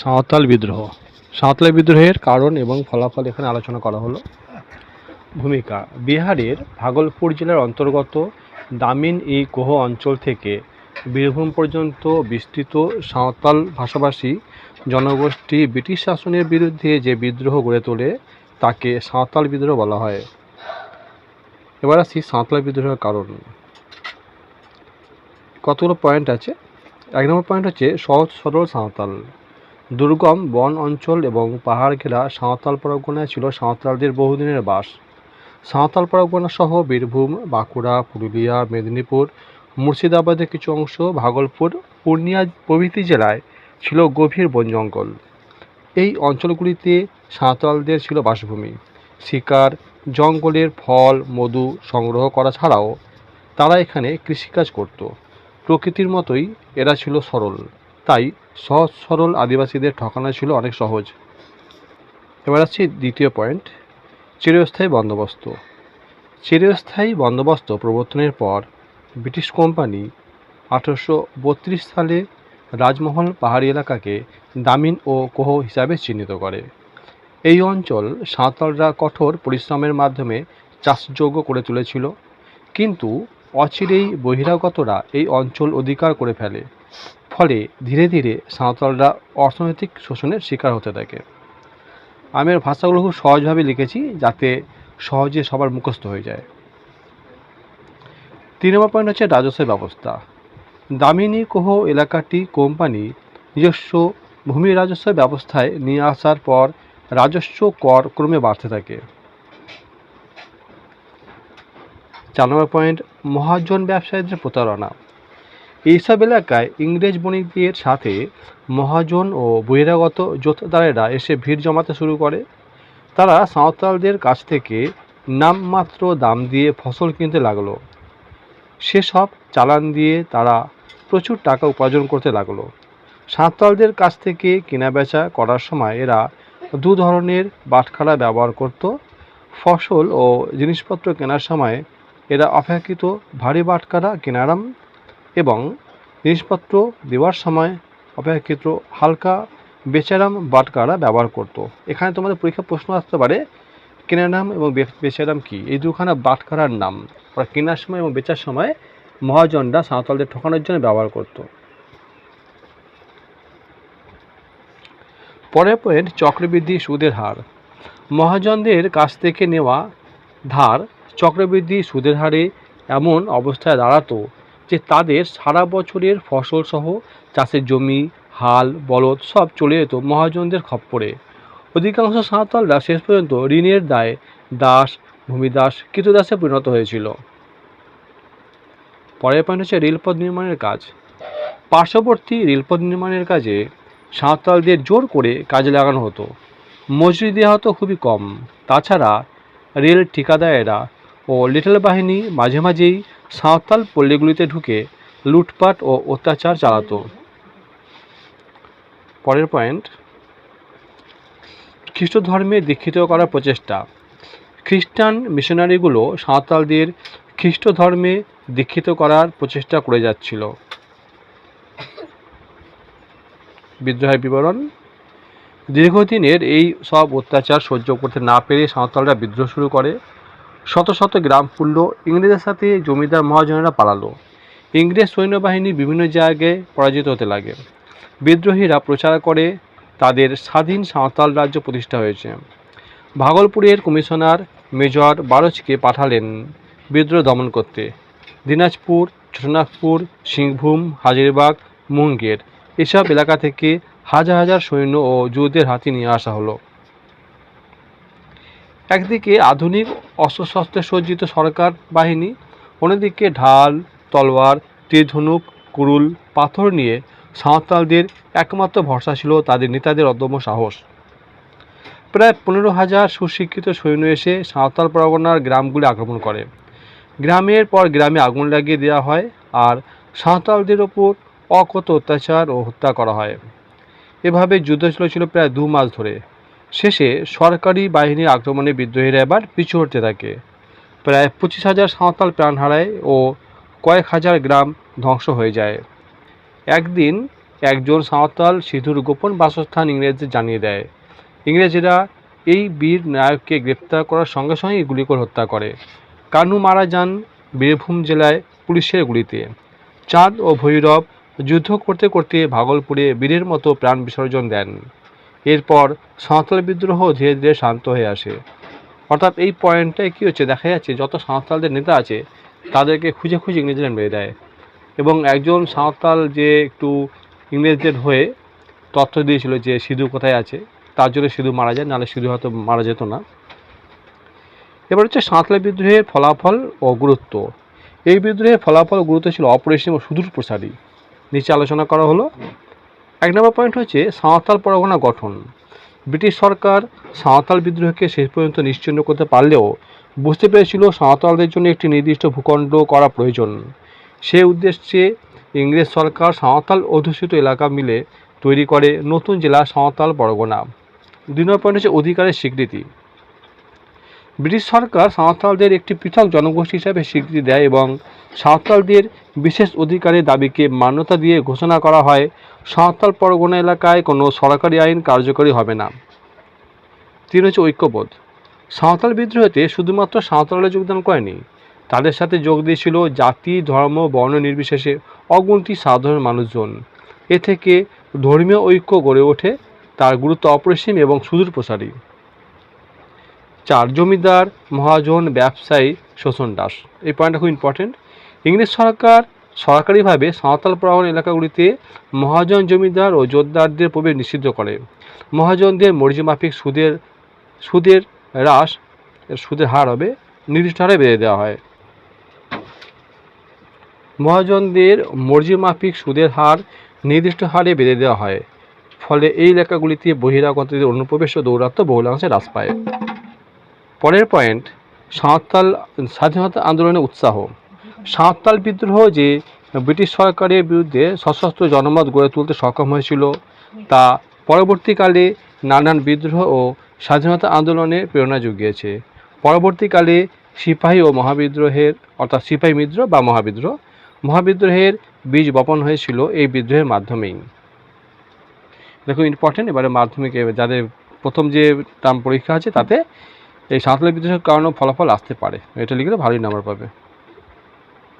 সাঁওতাল বিদ্রোহ। সাঁওতাল বিদ্রোহের কারণ এবং ফলাফল এখানে আলোচনা করা হলো। ভূমিকা, বিহারের ভাগলপুর জেলার অন্তর্গত দামিন এই কোহ অঞ্চল থেকে বীরভূম পর্যন্ত বিস্তৃত সাঁওতাল ভাষাভাষী জনগোষ্ঠী ব্রিটিশ শাসনের বিরুদ্ধে যে বিদ্রোহ গড়ে তোলে, তাকে সাঁওতাল বিদ্রোহ বলা হয়। এবার আসি সাঁওতাল বিদ্রোহের কারণ। কতগুলো পয়েন্ট আছে? এক নম্বর পয়েন্ট হচ্ছে সহজ সরল সাঁওতাল। দুর্গম বন অঞ্চল এবং পাহাড় ঘেরা সাঁওতাল পরগনায় ছিল সাঁওতালদের বহুদিনের বাস। সাঁওতাল পরগনা সহ বীরভূম, বাঁকুড়া, পুরুলিয়া, মেদিনীপুর, মুর্শিদাবাদের কিছু অংশ, ভাগলপুর, পূর্ণিয়া প্রভৃতি জেলায় ছিল গভীর বন জঙ্গল। এই অঞ্চলগুলিতে সাঁওতালদের ছিল বাসভূমি। শিকার, জঙ্গলের ফল, মধু সংগ্রহ করা ছাড়াও তারা এখানে কৃষিকাজ করত। প্রকৃতির মতোই এরা ছিল সরল। সহজ সরল আদিবাসীদের ঠকানো ছিল অনেক সহজ। এবার আসছি দ্বিতীয় পয়েন্ট চিরস্থায়ী বন্দোবস্ত। চিরস্থায়ী বন্দোবস্ত প্রবর্তনের পর ব্রিটিশ কোম্পানি আঠারোশো বত্রিশ সালে রাজমহল পাহাড়ি এলাকাকে দামিন ও কোহ হিসাবে চিহ্নিত করে। এই অঞ্চল সাঁওতালরা কঠোর পরিশ্রমের মাধ্যমে চাষযোগ্য করে তুলেছিল, কিন্তু অচিরেই বহিরাগতরা এই অঞ্চল অধিকার করে ফেলে। ফলে ধীরে ধীরে সাঁওতালরা অর্থনৈতিক শোষণের শিকার হতে থাকে। আমি এর ভাষাগুলো খুব সহজভাবে লিখেছি যাতে সহজে সবার মুখস্থ হয়ে যায়। তিন নম্বর পয়েন্ট হচ্ছে রাজস্ব ব্যবস্থা। দামিনী কোহ এলাকাটি কোম্পানি নিজস্ব ভূমি রাজস্ব ব্যবস্থায় নিয়ে আসার পর রাজস্ব কর ক্রমে বাড়তে থাকে। চার নম্বর পয়েন্ট মহাজন ব্যবসায়ীদের প্রতারণা। এইসব এলাকায় ইংরেজ বণিকদের সাথে মহাজন ও বহিরাগত জোতদারেরা এসে ভিড় জমাতে শুরু করে। তারা সাঁওতালদের কাছ থেকে নামমাত্র দাম দিয়ে ফসল কিনতে লাগল। সেসব চালান দিয়ে তারা প্রচুর টাকা উপার্জন করতে লাগল। সাঁওতালদের কাছ থেকে কেনাবেচা করার সময় এরা দু ধরনের বাটখারা ব্যবহার করত। ফসল ও জিনিসপত্র কেনার সময় এরা অপেক্ষিত ভারী বাটখারা কেনারাম এবং জিনিসপত্র দেওয়ার সময় অপেক্ষাকৃত হালকা বেচারাম বাটকারা ব্যবহার করত। এখানে তোমাদের পরীক্ষা প্রশ্ন আসতে পারে কেনার নাম এবং বেচারাম কি? এই দুখানা বাটকারার নাম। ওরা কেনার সময় এবং বেচার সময় মহাজনরা সাঁওতালদের ঠকানোর জন্য ব্যবহার করত। পরের পয়েন্ট চক্রবৃদ্ধি সুদের হার। মহাজনদের কাছ থেকে নেওয়া ধার চক্রবৃদ্ধি সুদের হারে এমন অবস্থায় দাঁড়াতো যে তাদের সারা বছরের ফসল সহ চাষের জমি, হাল, বলদ সব চলে যেত মহাজনদের খপ্পরে। অধিকাংশ সাঁওতালরা শেষ পর্যন্ত ঋণের দায়ে দাস, ভূমিদাস কৃতদাসে পরিণত হয়েছিল। পরের পয়েন্ট হচ্ছে রেলপথ নির্মাণের কাজ। পার্শ্ববর্তী রেলপথ নির্মাণের কাজে সাঁওতালদের জোর করে কাজে লাগানো হতো। মজুরি দেওয়া হতো খুবই কম। তাছাড়া রেল ঠিকাদারেরা ও লিটল বাহিনী মাঝে মাঝেই সাঁওতাল পল্লীগুলিতে ঢুকে লুটপাট ও অত্যাচার চালাতো। পরের পয়েন্ট খ্রিস্ট ধর্মে দীক্ষিত করার প্রচেষ্টা। খ্রিস্টান মিশনারিগুলো সাঁওতালদের খ্রিস্ট ধর্মে দীক্ষিত করার প্রচেষ্টা করে যাচ্ছিল। বিদ্রোহের বিবরণ, দীর্ঘদিনের এই সব অত্যাচার সহ্য করতে না পেরে সাঁওতালরা বিদ্রোহ শুরু করে। শত শত গ্রাম পুড়ল ইংরেজের সাথে জমিদার মহাজনেরা পালালো। ইংরেজ সৈন্যবাহিনী বিভিন্ন জায়গায় পরাজিত হতে লাগে। বিদ্রোহীরা প্রচার করে তাদের স্বাধীন সাঁওতাল রাজ্য প্রতিষ্ঠা হয়েছে। ভাগলপুরের কমিশনার মেজর বারোজকে পাঠালেন বিদ্রোহ দমন করতে। দিনাজপুর, ছোটনাগপুর, সিংভূম, হাজিরবাগ, মুঙ্গের এসব এলাকা থেকে হাজার হাজার সৈন্য ও যুদ্ধের হাতি নিয়ে আসা হলো। একদিকে আধুনিক অস্ত্রশস্ত্রে সজ্জিত সরকার বাহিনী, অন্যদিকে ঢাল, তলোয়ার, তীরধনুক, কুরুল, পাথর নিয়ে সাঁওতালদের একমাত্র ভরসা ছিল তাদের নেতাদের অদম্য সাহস। প্রায় পনেরো হাজার সুশিক্ষিত সৈন্য এসে সাঁওতাল পরগনার গ্রামগুলি আক্রমণ করে। গ্রামের পর গ্রামে আগুন লাগিয়ে দেওয়া হয় আর সাঁওতালদের ওপর অকত অত্যাচার ও হত্যা করা হয়। এভাবে যুদ্ধ চলেছিল প্রায় দু মাস ধরে। শেষে সরকারি বাহিনীর আক্রমণে বিদ্রোহীরা এবার পিছু হটতে থাকে। প্রায় পঁচিশ হাজার সাঁওতাল প্রাণ হারায় ও কয়েক হাজার গ্রাম ধ্বংস হয়ে যায়। একদিন একজন সাঁওতাল সিধুর গোপন বাসস্থান ইংরেজদের জানিয়ে দেয়, ইংরেজরা এই বীর নায়ককে গ্রেপ্তার করার সঙ্গে সঙ্গে গুলি করে হত্যা করে। কানু মারা যান বীরভূম জেলায় পুলিশের গুলিতে। চাঁদ ও ভৈরব যুদ্ধ করতে করতে ভাগলপুরে বীরের মতো প্রাণ বিসর্জন দেন। এরপর সাঁওতাল বিদ্রোহ ধীরে ধীরে শান্ত হয়ে আসে। অর্থাৎ এই পয়েন্টটায় কী হচ্ছে? দেখা যাচ্ছে যত সাঁওতালদের নেতা আছে, তাদেরকে খুঁজে খুঁজে ইংরেজরা মেরে দেয়। এবং একজন সাঁওতাল যে একটু ইংরেজদের হয়ে তথ্য দিয়েছিল যে সিধু কোথায় আছে, তার জন্য সিধু মারা যায়, নাহলে সিধু হয়তো মারা যেত না। এবার হচ্ছে সাঁওতাল বিদ্রোহের ফলাফল ও গুরুত্ব। এই বিদ্রোহের ফলাফল গুরুত্ব ছিল অপরিসীম ও সুদূর প্রসারী নিচে আলোচনা করা হলো এক নম্বর পয়েন্ট হচ্ছে সাঁওতাল পরগনা গঠন। ব্রিটিশ সরকার সাঁওতাল বিদ্রোহকে শেষ পর্যন্ত নিশ্চিন্ন করতে পারলেও বুঝতে পেরেছিল সাঁওতালদের জন্য একটি নির্দিষ্ট ভূখণ্ড করা প্রয়োজন। সে উদ্দেশ্যে ইংরেজ সরকার সাঁওতাল অধ্যুষিত এলাকা মিলে তৈরি করে নতুন জেলা সাঁওতাল পরগনা। দুই নম্বর পয়েন্ট হচ্ছে অধিকারের স্বীকৃতি। ব্রিটিশ সরকার সাঁওতালদের একটি পৃথক জনগোষ্ঠী হিসাবে স্বীকৃতি দেয় এবং সাঁওতালদের বিশেষ অধিকারের দাবিকে মান্যতা দিয়ে ঘোষণা করা হয়, সাঁওতাল পরগনা এলাকায় কোনো সরকারি আইন কার্যকরী হবে না। তিন হচ্ছে ঐক্যবোধ। সাঁওতাল বিদ্রোহতে শুধুমাত্র সাঁওতালরা যোগদান করেনি, তাদের সাথে যোগ দিয়েছিল জাতি, ধর্ম, বর্ণ নির্বিশেষে অগুন্তি সাধারণ মানুষজন। এ থেকে ধর্মীয় ঐক্য গড়ে ওঠে, তার গুরুত্ব অপরিসীম এবং সুদূর প্রসারী। চার, জমিদার, মহাজন, ব্যবসায়ী, শোষণ দাস। এই পয়েন্টটা খুব ইম্পর্টেন্ট ইংরেজ সরকার সরকারিভাবে সাঁওতাল পরগনা এলাকাগুলিতে মহাজন জমিদার ও জোরদারদের প্রবেশ নিষিদ্ধ করে। মহাজনদের মর্জিমাফিক সুদের সুদের হ্রাস, সুদের হার হবে, নির্দিষ্ট হারে বেঁধে দেওয়া হয়। মহাজনদের মর্জিমাফিক সুদের হার নির্দিষ্ট হারে বেঁধে দেওয়া হয়। ফলে এই এলাকাগুলিতে বহিরাগতদের অনুপ্রবেশ ও দৌরাত্ম্য বহুলাংশে হ্রাস পায়। পরের পয়েন্ট, সাঁওতাল স্বাধীনতা আন্দোলনের উৎসাহ। সাঁওতাল বিদ্রোহ যে ব্রিটিশ সরকারের বিরুদ্ধে সশস্ত্র জনমত গড়ে তুলতে সক্ষম হয়েছিল, তা পরবর্তীকালে নানান বিদ্রোহ ও স্বাধীনতা আন্দোলনে প্রেরণা জুগিয়েছে পরবর্তীকালে সিপাহী ও মহাবিদ্রোহের, অর্থাৎ সিপাহী বিদ্রোহ বা মহাবিদ্রোহ, মহাবিদ্রোহের বীজ বপন হয়েছিল এই বিদ্রোহের মাধ্যমেই। দেখো ইম্পর্টেন্ট এবারে মাধ্যমিক যাদের প্রথম যে টার্ম পরীক্ষা আছে, তাতে এই সাঁওতালি বিদ্রোহের কারণে ফলাফল আসতে পারে। এটা লিখলে ভালোই নাম্বার পাবে।